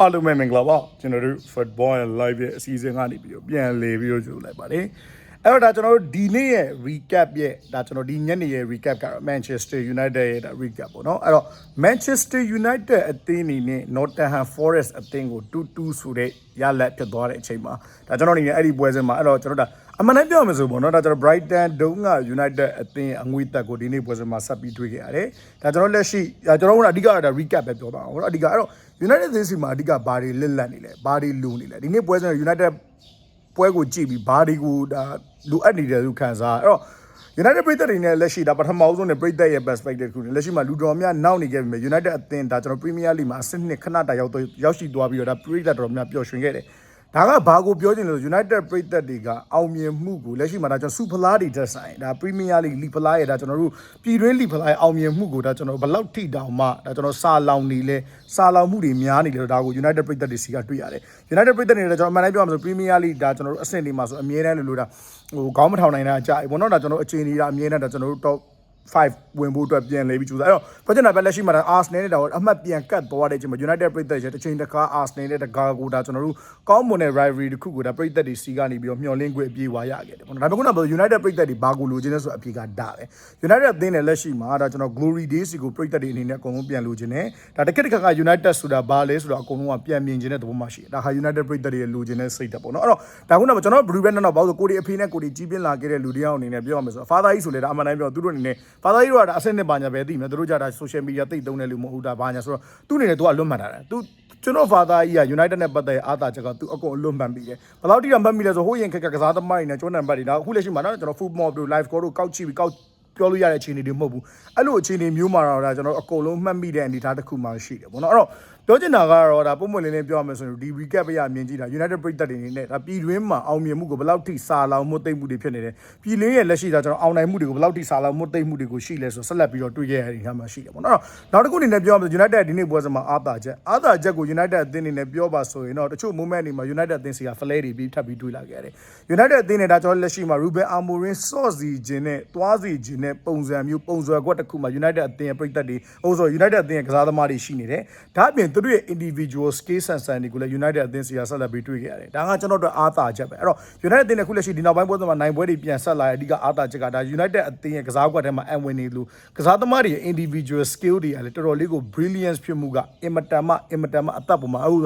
အားလုံးပဲမင်္ဂလာပါကျွန်တော်တို့ football and live ရဲ့အစီအစဉ်ကနေပြီးတော့ပြန်လည်ပြီးတော့ကြိုလိုက်ပါတယ်အဲ့တော့ဒါကျွန်တော်တို့ဒီနေ့ရဲ့ recap ရဲ့ဒါကျွန်တော်ဒီညနေရဲ့ recap ကတော့ Manchester United ရဲ့ဒါ recap ပေါ့နော်အဲ့တော့ Manchester United အသင်းအနေနဲ့ Nottingham Forest အသင်းကို2-2ဆိုတဲ့ရလဒ်ဖြစ်သွားတဲ့အချိန်မှာဒါကျွန်တော်အနေနဲ့အဲ့ဒီပွဲစဉ်မှာအဲ့တော့ကျွန်တော်ဒါ အမှန်တမ်းပြောမယ်ဆိုပေါ့နော်ဒါကျွန်တော် Brighton ဒုံးက United အသင်းအငွေတက်ကိုဒီနေ့ပွဲစဉ်မှာဆက်ပြီးတွေ့ခဲ့ရတယ်ဒါကျွန်တော်လက်ရှိဒါကျွန်တော်ကအဓိကတော့ဒါ recap ပဲပြောပါအောင်နော်အဓိကအဲ့တော့ United သင်းစီမှာအဓိကဘာတွေလစ်လက်နေလဲဘာတွေလူနေလဲဒီနေ့ပွဲစဉ် United ပွဲကိုကြည့်ပြီးဘာတွေကိုဒါလိုအပ်နေတယ်လို့ခံစားအဲ့တော့ United ပြည်သက်တွေနဲ့လက်ရှိဒါပထမဆုံးနဲ့ပြည်သက်ရဲ့ perspective ခုလက်ရှိမှာလူတော်များနောက်နေခဲ့ပြီ United အသင်းဒါကျွန်တော် Premier League မှာအဆင့်နှစ်ခဏတာရောက်တော့ရောက်ရှိသွားပြီးတော့ဒါပြည်သက်တော်များပျော်ရွှင်ခဲ့တယ် ဒါကဘာကိုပြောချင်လဲဆို United ပြည်သက်တွေကအောင်မြင်မှုကိုလက်ရှိမှာဒါကျွန်တော်စူဖလားတွေတက်ဆိုင်ဒါ Premier League လီဖလားရဲ့ဒါကျွန်တော်တို့ပြည်တွင်းလီဖလားရဲ့အောင်မြင်မှုကိုဒါကျွန်တော်ဘယ်လောက်ထိတောင်မှဒါကျွန်တော်စာလောင်နေလဲစာလောင်မှုတွေများနေတယ်ဒါကို United ပြည်သက်တွေစီကတွေ့ရတယ် United ပြည်သက်တွေလည်းကျွန်တော်အမှန်တမ်းပြောရမှာဆို Premier League ဒါကျွန်တော်တို့အဆင့်တွေမှာဆိုအမြဲတမ်းလို့လို့ဒါဟိုခေါင်းမထောင်နိုင်တာအကြဘောနော်ဒါကျွန်တော်အခြေအနေဒါအမြဲတမ်းဒါကျွန်တော်တို့ top 5ဝင်ဖို့အတွက်ပြန်လဲပြီးကြိုးစားအဲ့တော့ပြောချင်တာပဲလက်ရှိမှာဒါ Arsenal နဲ့ဒါအမှတ်ပြန်ကတ်သွားတဲ့အချိန်မှာ United ပြည်သက်ရဲ့တစ်ချိန်တစ်ခါ Arsenal နဲ့တကားကိုဒါကျွန်တော်တို့ကောင်းမွန်တဲ့ rivalry တစ်ခုကိုဒါပြည်သက်တွေစီကနေပြီးတော့မျှော်လင့်ခွင့်အပြေးဝါရခဲ့တယ်ပေါ့နော်ဒါပေမဲ့ခုနက United ပြည်သက်တွေဘာကိုလိုချင်လဲဆိုအဖြေကဒါပဲ United အသင်းနဲ့လက်ရှိမှာဒါကျွန်တော် Glory Days ကိုပြည်သက်တွေအနေနဲ့အကုန်လုံးပြန်လိုချင်တယ်ဒါတစ်ခက်တစ်ခါက United ဆိုတာဘာလဲဆိုတော့အကုန်လုံးကပြန်မြင်ချင်တဲ့သဘောမှရှိတယ်ဒါဟာ United ပြည်သက်တွေရဲ့လိုချင်တဲ့စိတ်တက်ပေါ့နော်အဲ့တော့ဒါခုနကကျွန်တော် Blue Band တော့ဘာလို့ကိုဒီအဖေနဲ့ကိုဒီကြီးပြင်းလာခဲ့တဲ့လူတယောက်အနေနဲ့ပြောရမယ်ဆိုတော့ Father ကြီးဆိုလေဒါအမှန်တိုင်းပြောသူတို့အနေနဲ့ Father ကြီးတို့ကဒါအဆင့်နဲ့ဘာညာပဲသိမယ်သူတို့ကြတာ social media သိသုံးတယ်လို့မဟုတ်တာဘာညာဆိုတော့သူ့အနေနဲ့သူကအလွတ်မှန်တာတယ်သူကျွန်တော် father ကြီးက United နဲ့ပတ်သက်အားသာချက်ကသူအကုန်အလွတ်မှန်ပြီးတယ်ဘယ်လောက်ထိတော့မှတ်မိလဲဆိုဟိုရင်ခက်ကကစားသမားတွေနဲ့ကျွန်းနံပါတ်တွေဒါအခုလက်ရှိမှာနော်ကျွန်တော် football တို့ live score တို့ကောက်ကြည့်ပြီးကောက် ပြောလို့ရတဲ့အခြေအနေတွေမဟုတ်ဘူးအဲ့လိုအခြေအနေမျိုးမှာတော့ဒါကျွန်တော်အကုန်လုံးမှတ်မိတဲ့အနေအထားတစ်ခုမှရှိတယ်ပေါ့နော်အဲ့တော့ပြောချင်တာကတော့ဒါပုံမှန်လေးလေးပြောရမယ်ဆိုရင်ဒီ recap ပဲရမြင်ကြည့်တာ United ပြည်သက်တွေအနေနဲ့ဒါပြည်တွင်းမှာအောင်မြင်မှုကိုဘယ်လောက်ထိစာလောင်မှုသိမ့်မှုတွေဖြစ်နေတယ်ပြည်လင်းရဲ့လက်ရှိဒါကျွန်တော်အောင်နိုင်မှုတွေကိုဘယ်လောက်ထိစာလောင်မှုသိမ့်မှုတွေကိုရှိလဲဆိုဆက်လက်ပြီးတော့တွေ့ရတဲ့အနေအထားမှာရှိတယ်ပေါ့နော်အဲ့တော့နောက်တစ်ခုအနေနဲ့ပြောရမယ် United ဒီနေ့ပွဲစဉ်မှာအားသာချက်အားသာချက်ကို United အသင်းအနေနဲ့ပြောပါဆိုရင်တော့တချို့ moment တွေမှာ United အသင်းစီက flare တွေပြီးထပ်ပြီးတွေ့လာခဲ့ရတယ် United အသင်းနဲ့ဒါကျွန်တော်လက်ရှိမှာ Ruben Amorim စော့စီခြင်းနဲ့သွားစီခြင်းနဲ့ပုံစံမျိုးပုံစံကွက်တစ်ခုမှာ United အသင်းရဲ့ပြည်သက်တွေဟိုဆို United အသင်းရဲ့ကစားသမားတွေရှိနေတယ်ဒါအပြင်သူတို့ရဲ့ individual skill ဆန်ဆန်တွေကိုလည်း United အသင်းစီကဆက်လက်ပြီးတွေ့ခဲ့ရတယ်ဒါကကျွန်တော်တို့အားသာချက်ပဲအဲ့တော့ United အသင်းနဲ့ခုလက်ရှိဒီနောက်ပိုင်းပွဲစဉ်မှာနိုင်ပွဲတွေပြန်ဆက်လာတဲ့အဓိကအားသာချက်ကဒါ United အသင်းရဲ့ကစားကွက်ထဲမှာအံဝင်နေလို့ကစားသမားတွေရဲ့ individual skill တွေကလည်းတော်တော်လေးကို brilliance ဖြစ်မှုကအင်မတန်မှအင်မတန်မှအသက်ပေါ်မှာအခု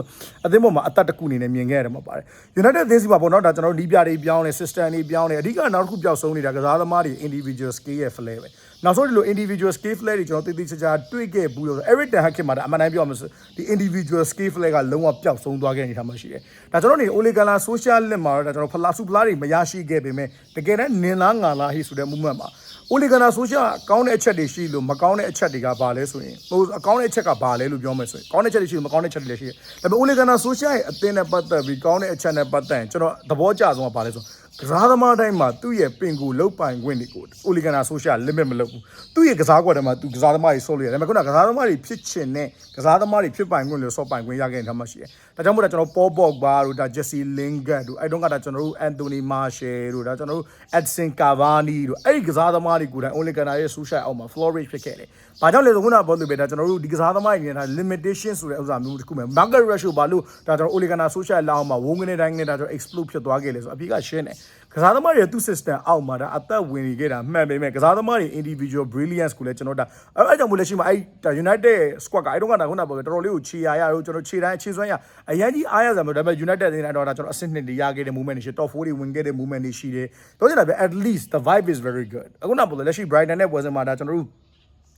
အသင်းပေါ်မှာအသက်တစ်ခုအနေနဲ့မြင်ခဲ့ရတယ်မှာပါတယ် United အသင်းစီမှာပေါ့နော်ဒါကျွန်တော်တို့ဒီပြတွေပြောင်းနေ system တွေပြောင်းနေအဓိကနောက်တစ်ခုပျောက်ဆုံးနေတာကစားသမားတွေ individual skill ရဲ့ flare ပဲနောက်ဆုံးဒီလို individual skill flare တွေကျွန်တော်တိတိကျကျတွေ့ခဲ့ဘူးလို့ဆို Eric Ten Hag ခင်မှာဒါအမှန်တိုင်းပြောမှဆိုဒီ individual skill flare ကလုံးဝပျောက်ဆုံးသွားခဲ့နေတာမှရှိတယ်ဒါကျွန်တော်နေ Ole Gunnar social လက်မှာတော့ဒါကျွန်တော်ဖလာစုဖလားတွေမရရှိခဲ့ပေမဲ့တကယ်တမ်းနင်လားငါလားဟိဆိုတဲ့ movement မှာ Ole Gunnar social ကောင်းတဲ့အချက်တွေရှိလို့မကောင်းတဲ့အချက်တွေကဘာလဲဆိုရင်ဟိုအကောင်းတဲ့အချက်ကဘာလဲလို့ပြောမယ်ဆိုရင်ကောင်းတဲ့အချက်တွေရှိလို့မကောင်းတဲ့အချက်တွေလည်းရှိတယ်ဒါပေမဲ့ Ole Gunnar social ရဲ့အသင်းနဲ့ပတ်သက်ပြီးကောင်းတဲ့အချက်နဲ့ပတ်သက်ရင်ကျွန်တော်သဘောကျဆုံးကဘာလဲဆို ကစားသမားတိုင်းမှာသူ့ရဲ့ပင်ကိုလုတ်ပိုင်ခွင့်တွေကို Ole Gunnar social limit မလုပ်ဘူးသူ့ရဲ့ကစားကွက်ထဲမှာသူကစားသမားတွေဆော့လို့ရတယ်ဒါပေမဲ့ခုနကကစားသမားတွေဖြစ်ချင်တဲ့ကစားသမားတွေဖြစ်ပိုင်ခွင့်လို့ဆော့ပိုင်ခွင့်ရခဲ့တဲ့ထားမှရှိတယ်ဒါကြောင့်မို့လို့ကျွန်တော် Paul Pogba တို့ဒါ Jesse Lingard တို့အဲ့တုန်းကဒါကျွန်တော်တို့ Anthony Martial တို့ဒါကျွန်တော်တို့ Edson Cavani တို့အဲ့ဒီကစားသမားတွေကိုယ်တိုင် Ole Gunnar ရဲ့ social အောက်မှာ flourish ဖြစ်ခဲ့တယ်။ဘာကြောင့်လဲဆိုခုနကပြောလို့ပဲဒါကျွန်တော်တို့ဒီကစားသမားတွေနဲ့ဒါ limitation ဆိုတဲ့ဥစ္စာမျိုးတစ်ခုမဲ့ market rush ကိုဘာလို့ဒါကျွန်တော် Ole Gunnar social လောက်အောင်မှာဝုန်းကနေတိုင်းနဲ့ဒါကျွန်တော် explode ဖြစ်သွားခဲ့လဲဆိုအပြည့်ကရှင်းတယ်။ကစားသမားတွေသူ့ system အောက်မှာဒါအသက်ဝင်နေခဲ့တာမှန်ပေမဲ့ကစားသမားတွေ individual brilliance ကိုလည်းကျွန်တော်ဒါအဲ့ကြောင့်မို့လဲရှိမှာအဲ့ဒါ United squad ကအဲ့တော့ကဒါခုနကပြောတော်တော်လေးကိုခြေရရတို့ကျွန်တော်ခြေတိုင်းခြေစွမ်းရအရင်ကြီးအားရစရာမလိုဒါပေမဲ့ United အနေနဲ့တော့ဒါကျွန်တော်အဆင့်နှစ်တွေရခဲ့တဲ့ movement တွေရှိ top 4တွေဝင်ခဲ့တဲ့ movement တွေရှိတယ်။တော့ကျတာပဲ at least the vibe is very good ။အခုနောက်ပေါ်လက်ရှိ Brighton နဲ့ပွဲစဉ်မှာဒါကျွန်တော်တို့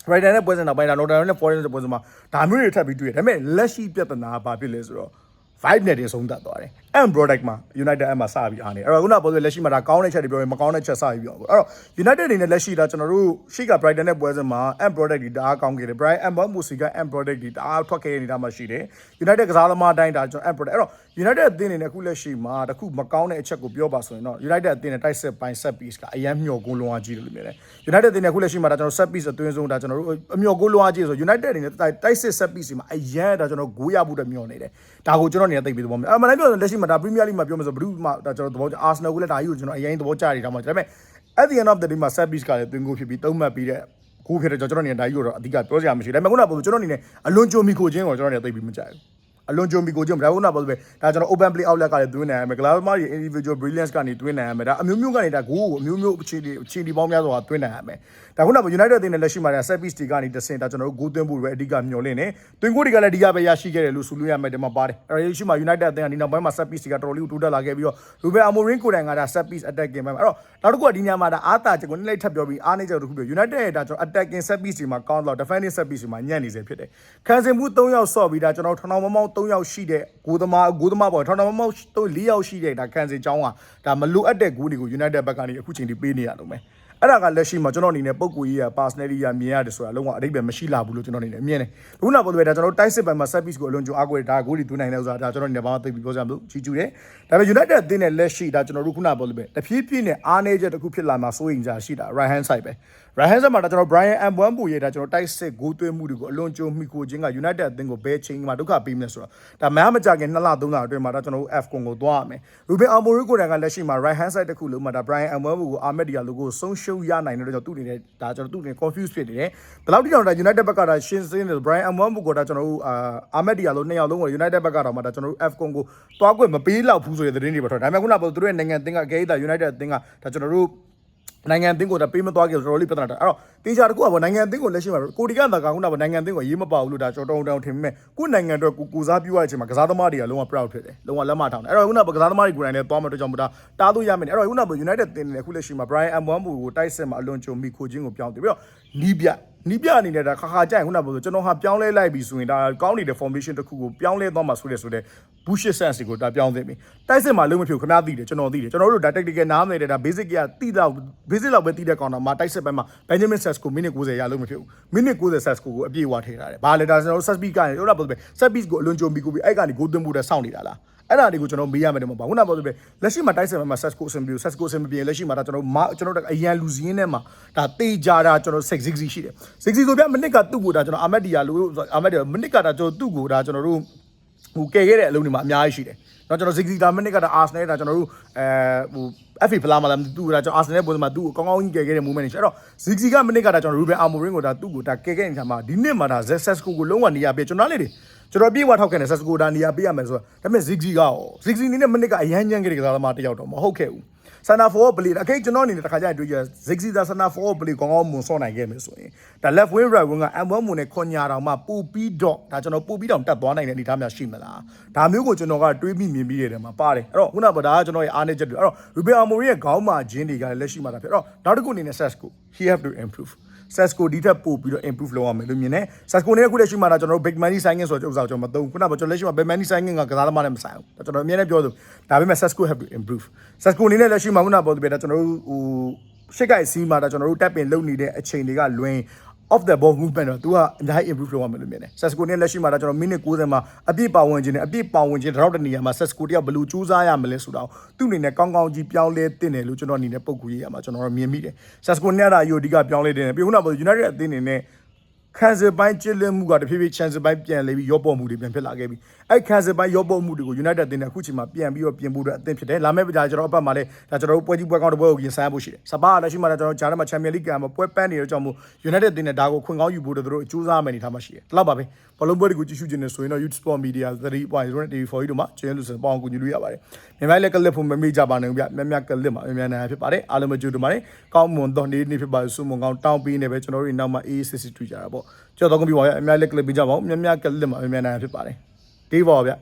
Brighton နဲ့ပွဲစဉ်နောက်ပိုင်းဒါ Nottingham နဲ့ Forest နဲ့ပွဲစဉ်မှာဒါမျိုးတွေထပ်ပြီးတွေ့တယ်။ဒါပေမဲ့လက်ရှိပြဿနာကဘာဖြစ်လဲဆိုတော့ vibe နဲ့တင်ဆုံးသက်သွားတယ်။ and product မှာ United အမှစပြီးအားနေ။အဲ့တော့ခုနကပြောလို့လက်ရှိမှာဒါကောင်းတဲ့ချက်တွေပြောရင်မကောင်းတဲ့ချက်စပြီးပြော။အဲ့တော့ United အနေနဲ့လက်ရှိဒါကျွန်တော်တို့ရှိက Brighton နဲ့ပွဲစဉ်မှာ and product တွေတအားကောင်းခဲ့တယ်။ Brian and Bomusi က and product တွေတအားထွက်ခဲ့တဲ့နေတာမှရှိတယ်။ United ကစားသမားအတိုင်းဒါကျွန်တော် and product အဲ့တော့ United အသင်းအနေနဲ့အခုလက်ရှိမှာတခုမကောင်းတဲ့အချက်ကိုပြောပါဆိုရင်တော့ United အသင်းနဲ့တိုက်ဆက်ပိုင်း set piece ကအရန်မျှော်ကိုးလွန်အားကြီးတယ်လို့မြင်တယ်။ United အသင်းနဲ့အခုလက်ရှိမှာဒါကျွန်တော် set piece အတွင်းဆုံးဒါကျွန်တော်တို့အမျှော်ကိုးလွန်အားကြီးဆို United အနေနဲ့တိုက်စစ် set piece မှာအရန်ဒါကျွန်တော်ဂိုးရဖို့အတွက်မျှော်နေတယ်။ဒါကိုကျွန်တော်အနေနဲ့သိပြီးသဘောမျိုး။အဲ့မနိုင်ပြောလက်ရှိမှာဒါ Premier League မှာပြောမယ်ဆိုဘယ်သူမှဒါကျွန်တော်သဘောကျ Arsenal ကိုလည်းဒါကြီးကိုကျွန်တော်အရင်သဘောကျနေတာမှဒါပေမဲ့ at the end of the day မှာ set piece ကလည်းတွင်ကိုဖြစ်ပြီးသုံးမှတ်ပြီးတဲ့ကိုဖြစ်တဲ့ကျွန်တော်အနေနဲ့ဒါကြီးကိုတော့အဓိကပြောစရာမရှိဘူး။ဒါပေမဲ့ခုနကပြောကျွန်တော်အနေနဲ့အလွန်ကြိုမီခိုခြင်းကိုကျွန်တော်အနေနဲ့သိပြီးမကြိုက်ဘူး။ အလွန်ကြုံပြီးကိုကြုံဒါကခုနပြောလို့ပဲဒါကျွန်တော် open play outlet ကလည်းတွင်းနိုင်ရမယ် glass မားတွေ individual brilliance ကနေတွင်းနိုင်ရမယ်ဒါအမျိုးမျိုးကနေဒါဂိုးကိုအမျိုးမျိုးအခြေအနေအခြေအနေပေါင်းများစွာတွင်းနိုင်ရမယ်ဒါခုနက United အသင်းနဲ့လက်ရှိမှာ set piece တွေကနေတဆင်ဒါကျွန်တော်တို့ဂိုးသွင်းဖို့ပဲအဓိကမျှော်လင့်နေတွင်းကိုတွေကလည်းဒီကပဲရရှိခဲ့တယ်လို့ဆိုလို့ရမယ်ဒီမှာပါတယ်အဲ့ဒါရှိမှာ United အသင်းကဒီနောက်ပိုင်းမှာ set piece တွေကတော်တော်လေးကိုတိုးတက်လာခဲ့ပြီးတော့ Ruben Amorim ကိုယ်တိုင်ကဒါ set piece attacking ပဲအဲ့တော့နောက်တစ်ခုကဒီညမှာဒါအားတာချက်ကိုနည်းနည်းထပ်ပြောပြီးအားနေချက်တစ်ခုပြော United ရဲ့ဒါကျွန်တော် attacking set piece တွေမှာကောင်းတော့ defending set piece တွေမှာညံ့နေစေဖြစ်တယ်ခံစင်မှု3ယောက်ဆော့ပြီးဒါကျွန်တော်ထောင်ထောင်မောင်းမောင်း3ယောက်ရှိတဲ့ဂိုးသမားဂိုးသမားပေါ့ထောင်ထောင်မောင်းမောင်း4ယောက်ရှိတဲ့ဒါခံစင်ချောင်းကဒါမလိုအပ်တဲ့ဂိုးတွေကို United ဘက်ကနေအခုချိန်ထိပေးနေရတော့မယ်အဲ့ဒါကလက်ရှိမှာကျွန်တော်အနေနဲ့ပုံကူကြီးရ personality ရမြင်ရတယ်ဆိုတာလုံးဝအတိတ်ပဲမရှိလာဘူးလို့ကျွန်တော်အနေနဲ့မြင်တယ်။ခုနကပြောလို့ပဲဒါကျွန်တော်တိုက်စစ်ပိုင်းမှာ set piece ကိုအလွန်ကြိုအားကိုးတယ်ဒါဂိုးတွေသွင်းနိုင်တယ်ဆိုတာဒါကျွန်တော်အနေနဲ့ဘာမှသိပြီးပြောစရာမလိုကြီးကျူးတယ်။ဒါပေမဲ့ United အသင်းနဲ့လက်ရှိဒါကျွန်တော်တို့ခုနကပြောလို့ပဲတဖြည်းဖြည်းနဲ့အားနည်းချက်တစ်ခုဖြစ်လာမှာစိုးရင်ကြရှိတာ right hand side ပဲ။ right hand side မှာဒါကျွန်တော် Brian M1 ပူရေးဒါကျွန်တော်တိုက်စစ်ဂိုးသွင်းမှုတွေကိုအလွန်ကြိုမိကိုချင်းက United အသင်းကိုဘယ်ချိန်မှာဒုက္ခပေးမလဲဆိုတော့ဒါမမကြခင်2လ3လအတွင်းမှာဒါကျွန်တော်တို့ F ကွန်ကိုသွားရမယ်။ Ruben Amorim ကိုယ်တိုင်ကလက်ရှိမှာ right hand side တစ်ခုလုံးမှာဒါ Brian M1 ပူကို Ahmed Diallo ကိုဆုံးရှုံးရနိုင်တဲ့တော့သူ့အနေနဲ့ဒါကျွန်တော်သူ့အနေနဲ့ confuse ဖြစ်နေတယ်။ဘယ်လောက်တိတောင်ဒါ United ဘက်ကဒါရှင်းစင်းတယ် Brian M1 ပူကိုဒါကျွန်တော်တို့အာ Ahmed Diallo နှစ်ယောက်လုံးကို United ဘက်ကတော့မှာဒါကျွန်တော်တို့ F ကွန်ကိုသွားခွင့်မပေးလောက်ဘူးဆိုတဲ့သတင်းတွေပဲထွက်။ဒါပေမဲ့ခုနကပြောသူတို့ရဲ့နိုင်ငံအသင်းက Gate United အသင်းကဒါကျွန်တော်တို့ နိုင်ငံအသင်းကိုဒါပေးမသွားကြဘူးတော်တော်လေးပြဿနာတာအဲ့တော့တေချာတကူကပေါ့နိုင်ငံအသင်းကိုလက်ရှိမှာကိုဒီကသာကခုနကပေါ့နိုင်ငံအသင်းကိုရေးမပါဘူးလို့ဒါကျွန်တော်တောင်းတောင်းထင်ပေမဲ့ကိုနိုင်ငံအတွက်ကိုကိုစားပြုရတဲ့အချိန်မှာကစားသမားတွေကလုံးဝ proud ဖြစ်တယ်လုံးဝလက်မထောင်တယ်အဲ့တော့ခုနကကစားသမားတွေကိုယ်တိုင်လည်းသွားမှတော့ကြောင့်မတာတားလို့ရမယ်အဲ့တော့ခုနက United တင်တယ်ခုလက်ရှိမှာ Brian M1 ဘူကိုတိုက်စစ်မှာအလွန်ကြုံပြီးခိုချင်းကိုပြောင်းတယ်ပြီးတော့နီးပြ နီးပြအနေနဲ့ဒါခါခါကြိုင်ခုနကပြောဆိုကျွန်တော်ဟာပြောင်းလဲလိုက်ပြီဆိုရင်ဒါကောင်းနေတဲ့ formation တစ်ခုကိုပြောင်းလဲသွားမှာဆိုတဲ့ဆိုတဲ့ bullshit sense ကိုဒါပြောင်းသိပြီတိုက်စစ်မှာလုံးမဖြူခဏသိတယ်ကျွန်တော်သိတယ်ကျွန်တော်တို့ဒါ tactical နားမလဲတဲ့ဒါ basic ကတိတော့ basic လောက်ပဲတိတဲ့ကောင်တော့မှာတိုက်စစ်ပိုင်းမှာ Benjamin Sesko မိနစ်90ရလုံးမဖြစ်ဘူးမိနစ်90 Sesko ကိုအပြည့်ဝထည့်ထားတယ်ဘာလဲဒါကျွန်တော်တို့ set speed ကနေဟုတ်လားပြောပဲ set speed ကိုအလွန်ကြုံပြီးကိုပြီးအဲ့ကနေ goal သွင်းဖို့တဲ့စောင့်နေတာလား အဲ့ဒါတွေကိုကျွန်တော်မေးရမယ်တယ်မဟုတ်ပါဘူးခုနကပြောလို့ပဲလက်ရှိမှာတိုက်စစ်မှာ Sesco အဆင်ပြေ Sesco အဆင်မပြေလက်ရှိမှာဒါကျွန်တော်မကျွန်တော်တို့အရန်လူစင်းထဲမှာဒါတေးကြတာကျွန်တော်6 6ရှိတယ်6 6ဆိုပြမနစ်ကသူ့ကိုဒါကျွန်တော်အာမက်ဒီယာလို့အာမက်ဒီယာမနစ်ကဒါကျွန်တော်သူ့ကိုဒါကျွန်တော်တို့ဟိုကယ်ခဲ့တဲ့အလုံးတွေမှာအများကြီးရှိတယ် တော့ကျွန်တော်6 6ဒါမနစ်ကဒါ Arsenal ဒါကျွန်တော်တို့အဲဟို FA ဖလားမလားသူကဒါကျွန်တော် Arsenal ပုံစံမှာသူ့ကိုကောင်းကောင်းကြီးကယ်ခဲ့တဲ့ moment တွေရှိအဲ့တော့ Ziggy ကမနစ်ကဒါကျွန်တော် Ruben Amorim ကိုဒါသူ့ကိုဒါကယ်ခဲ့နေတာမှာဒီနှစ်မှာဒါ Sesco ကိုလုံးဝနေရပြကျွန်တော်လည်းလေကျွန်တော်ပြေးဝထောက်ခဲ့တယ်ဆက်စကိုဒါနေရာပေးရမယ်ဆိုတော့ဒါပေမဲ့ Ziggy ကရော Ziggy နေနဲ့မနစ်ကအရန်ချမ်းခဲ့တဲ့ကစားသမားတစ်ယောက်တော့မဟုတ်ခဲ့ဘူး ဆန်နာဖောပလီအခေကျွန်တော်အနေနဲ့တခါကျရင်တွေ့ရ Ziggy ဒါဆန်နာဖောပလီကောင်းကောင်းမွန်ဆော့နိုင်ခဲ့မယ်ဆိုရင်ဒါ left wing right wing က M1 မွန်နဲ့ခွန်ညာတောင်မှပူပြီးတော့ဒါကျွန်တော်ပူပြီးတော့တက်သွားနိုင်တဲ့အနေအထားများရှိမလားဒါမျိုးကိုကျွန်တော်ကတွေးမိမြင်ပြီးတဲ့မှာပါတယ်အဲ့တော့ခုနကဒါကကျွန်တော်ရဲ့အားနည်းချက်တွေအဲ့တော့ Ruben Amorim ရဲ့ခေါင်းမာခြင်းတွေကလည်းလက်ရှိမှာတာဖြစ်အဲ့တော့နောက်တစ်ခုအနေနဲ့ Sesco he have to improve Sesco ဒီထက်ပို့ပြီးတော့ improve လုပ်ရမယ်လို့မြင်တယ် Sesco နဲ့ခုလက်ရှိမှာဒါကျွန်တော်တို့ big money signing ဆိုတော့ဥစ္စာကျွန်တော်မသုံးခုနကကျွန်တော်လက်ရှိမှာ big money signing ကကစားသမားနဲ့မဆိုင်ဘူးကျွန်တော်အမြဲတမ်းပြောသူဒါပေမဲ့ Sesco have to improve Sesco အနေနဲ့လက်ရှိမှာခုနကပြောသူပဲဒါကျွန်တော်တို့ဟိုရှစ်ကိုက်စီးမှာဒါကျွန်တော်တို့တက်ပင်လုပ်နေတဲ့အချိန်တွေကလွင် off the ball movement တော့ तू ကအများကြီး improve လုပ်ရမယ်လို့မြင်တယ် Sesco နဲ့လက်ရှိမှာဒါကျွန်တော်မိနစ်90မှာအပြည့်ပါဝင်ခြင်းနဲ့အပြည့်ပါဝင်ခြင်းတော့တနေရာမှာ Sesco တယောက်ဘယ်လိုစူးစမ်းရမလဲဆိုတော့သူ့အနေနဲ့ကောင်းကောင်းကြီးပြောင်းလဲတင်တယ်လို့ကျွန်တော်အနေနဲ့ပုံကူရေးရမှာကျွန်တော်တို့မြင်မိတယ် Sesco နဲ့ဒါယူအဓိကပြောင်းလဲတင်တယ်ပြီးခုနက United အသင်းအနေနဲ့ ခံစစ်ပိုင်းကျစ်လင်းမှုကတဖြည်းဖြည်း chance ပိုင်းပြန်လေပြီးရောပေါ်မှုတွေပြန်ဖြစ်လာခဲ့ပြီအဲ့ခံစစ်ပိုင်းရောပေါ်မှုတွေကို United အသင်းနဲ့အခုချိန်မှာပြန်ပြီးတော့ပြင်ဖို့အတွက်အသင်းဖြစ်တယ်လာမယ့်ကြာကျွန်တော်အပတ်မှာလည်းဒါကျွန်တော်တို့ပွဲကြီးပွဲကောင်းတစ်ပွဲကိုရင်ဆိုင်ဖို့ရှိတယ်စပါးလက်ရှိမှာကျွန်တော်ဂျာနယ်မှာ Champions League ကမှာပွဲပန်းနေတဲ့ကြောင့်မို့ United အသင်းနဲ့ဒါကိုခွင့်ကောင်းယူဖို့တို့တို့ကြိုးစားမယ်နေထားမှရှိတယ်ဒီလောက်ပါပဲဘလုံးပွဲတွေကိုကြည့်ရှုခြင်းနဲ့ဆိုရင်တော့ YouTube Sport Media 3.0နဲ့ TV4 တို့မှာကျင်းလို့ဆိုပေါအောင်ကူညီလို့ရပါတယ်မြန်မာလည်းကလစ်ဖို့မမေ့ကြပါနဲ့ဗျမြမြကလစ်မှာမြမြနိုင်ဖြစ်ပါတယ်အားလုံးပဲကြိုးတူပါတယ်ကောင်းမွန်တော့နေ့နေ့ဖြစ်ပါဆုမွန်ကောင်းတောင်းပေးနေပဲကျွန်တော်တို့နောက်မှာ AACC တွေ့ကြတာပေါ့ကျော်တော့ကွန်ပျူတာရအများလည်းကလစ်ပေးကြပါဦးမြမြကလစ်မှာမြမြနိုင်ဖြစ်ပါတယ်ဒီပါဗျ